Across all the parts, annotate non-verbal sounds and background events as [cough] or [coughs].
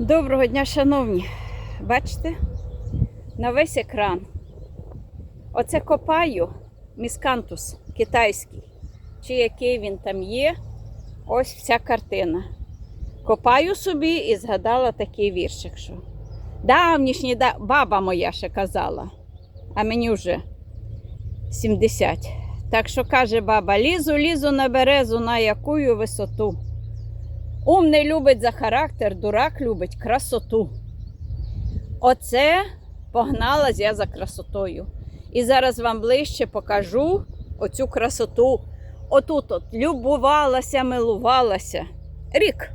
Доброго дня, шановні. Бачите? На весь екран. Оце копаю міскантус китайський. Чи який він там є. Ось вся картина. Копаю собі і згадала такий віршик, що давнішній да... баба моя ще казала, а мені вже 70. Так що каже баба: лізу, лізу на березу, на якую висоту. Умний любить за характер, дурак любить красоту. Оце погналась я за красотою. І зараз вам ближче покажу оцю красоту. Отут от любувалася, милувалася. Рік.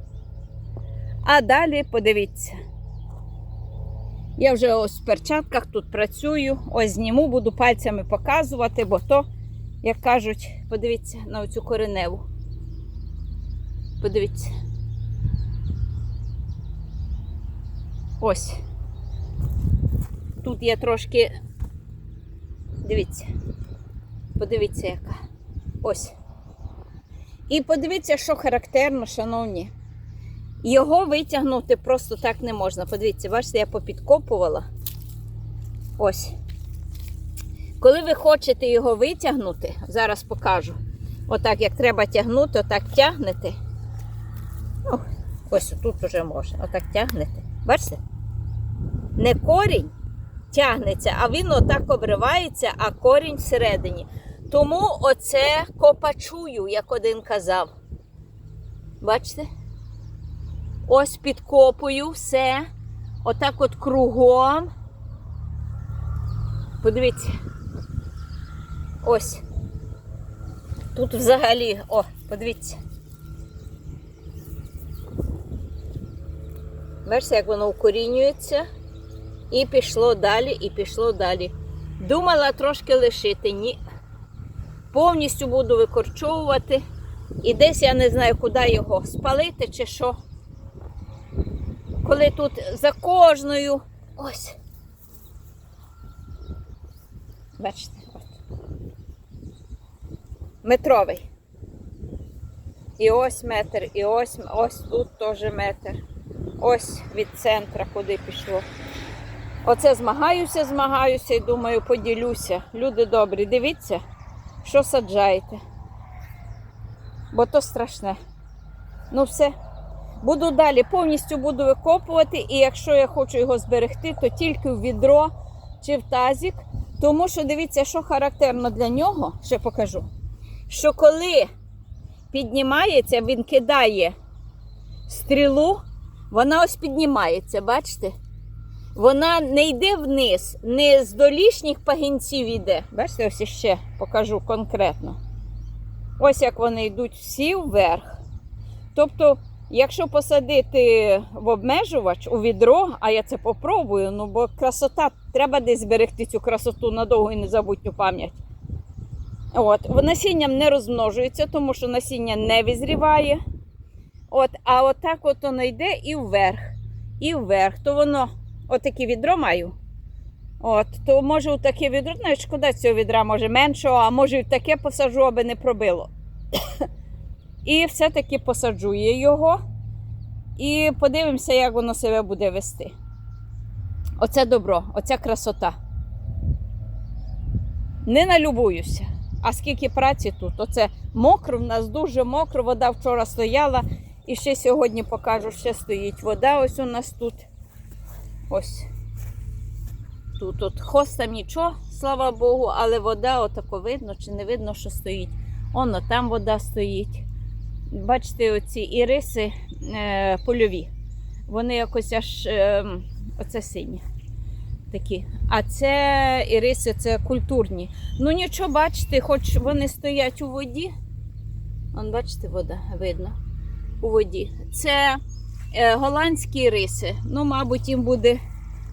А далі подивіться. Я вже ось в перчатках тут працюю. Ось зніму, буду пальцями показувати, бо то, як кажуть, подивіться на оцю кореневу. Подивіться. Ось. Тут є трошки. Дивіться. Подивіться, яка. Ось. І подивіться, що характерно, шановні. Його витягнути просто так не можна. Подивіться, бачите, я попідкопувала. Ось. Коли ви хочете його витягнути, зараз покажу. Отак, як треба тягнути, отак тягнете. Ну, ось тут вже можна. Отак тягнете. Бачите? Не корінь тягнеться, а він отак обривається, а корінь всередині. Тому оце копачую, як один казав. Бачите? Ось підкопую все. Отак от кругом. Подивіться. Ось. Тут взагалі, о, подивіться. Бачите, як воно укорінюється. І пішло далі, і пішло далі. Думала трошки лишити, ні. Повністю буду викорчовувати. І десь я не знаю, куди його спалити чи що. Коли тут за кожною ось. Бачите, от. Метровий. І ось метр, і ось, ось тут теж метр. Ось від центра, куди пішло. Оце змагаюся, змагаюся і думаю, поділюся. Люди добрі, дивіться, що саджаєте. Бо то страшне. Ну все. Буду далі, повністю буду викопувати, і якщо я хочу його зберегти, то тільки в відро чи в тазік. Тому що дивіться, що характерно для нього, ще покажу. Що коли піднімається, він кидає стрілу, вона ось піднімається, бачите? Вона не йде вниз, не з долішніх пагінців йде. Бачите, ось ще покажу конкретно. Ось як вони йдуть всі вверх. Тобто, якщо посадити в обмежувач у відро, а я це попробую, ну бо красота, треба десь зберегти цю красоту на довгу і незабутню пам'ять. От, насінням не розмножується, тому що насіння не визріває. От, а отак от воно йде і вверх. І вверх. То воно отаке відро маю. От, то може у таке відро, навіть шкода цього відра, може меншого, а може і в таке посаджу, аби не пробило. [coughs] І все-таки посаджу я його. І подивимося, як воно себе буде вести. Оце добро, оця красота. Не налюбуюся. А скільки праці тут? Оце мокро, в нас дуже мокро, вода вчора стояла. І ще сьогодні покажу, ще стоїть вода. Ось у нас тут. Ось. Тут от хостам нічого, слава Богу, але вода отако видно чи не видно, що стоїть. Оно там вода стоїть. Бачите, оці іриси е, польові. Вони якось аж е, оце сині. Такі. А це іриси це культурні. Ну нічого, бачите, хоч вони стоять у воді. Вон, бачите, вода видно у воді. Це е, голландські риси. Ну, мабуть, їм буде.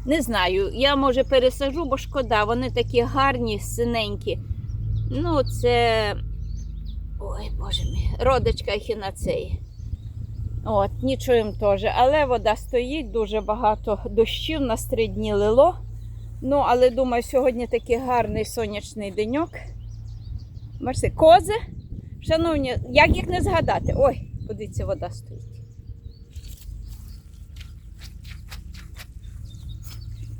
Не знаю, я може пересажу, бо шкода, вони такі гарні, синенькі. Ну, це. Ой, боже мій, родичка ехінацеї. От, нічого їм теж. Але вода стоїть, дуже багато дощів, на три дні лило. Ну, але думаю, сьогодні такий гарний сонячний деньок. Бачите, кози. Шановні, як їх не згадати? Ой, подивіться, вода стоїть.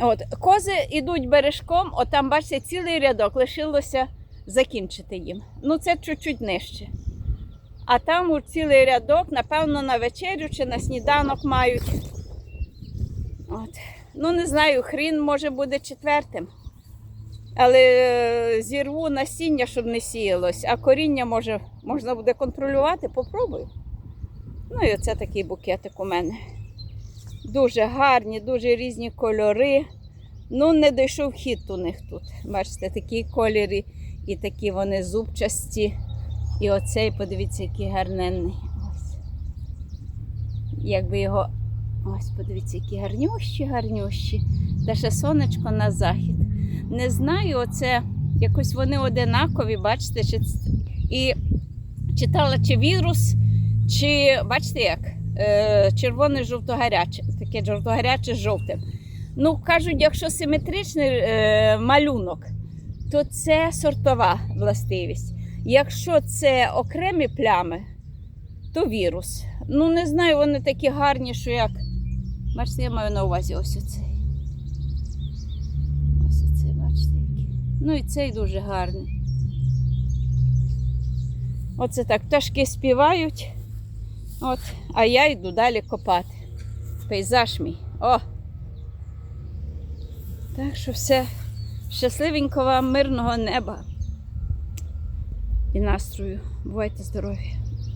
От, кози йдуть бережком, от там, бачите, цілий рядок лишилося закінчити їм. Ну, це чуть-чуть нижче. А там цілий рядок, напевно, на вечерю чи на сніданок мають. От. Ну, не знаю, хрін може буде четвертим. Але е, зірву насіння, щоб не сіялось, а коріння може, можна буде контролювати, попробую. Ну і оце такий букетик у мене. Дуже гарні, дуже різні кольори. Ну, не дійшов хід у них тут. Бачите, такі кольори і такі вони зубчасті. І оцей, подивіться, який гарненний. Ось. Якби його. Ось, подивіться, які гарнющі, гарнющі. Та ще сонечко на захід. Не знаю, оце якось вони одинакові, бачите, чи... і читала, чи вірус, чи бачите як? Е, червоне жовто-гаряче, таке жовто-гаряче з жовтим. Ну, кажуть, якщо симетричний е, малюнок, то це сортова властивість. Якщо це окремі плями, то вірус. Ну, не знаю, вони такі гарні, що як. Бачите, я маю на увазі ось оцей. Ось оцей, бачите, який. Ну і цей дуже гарний. Оце так, пташки співають. От, а я йду далі копати. Пейзаж мій. О! Так що все щасливенького мирного неба і настрою. Бувайте здорові!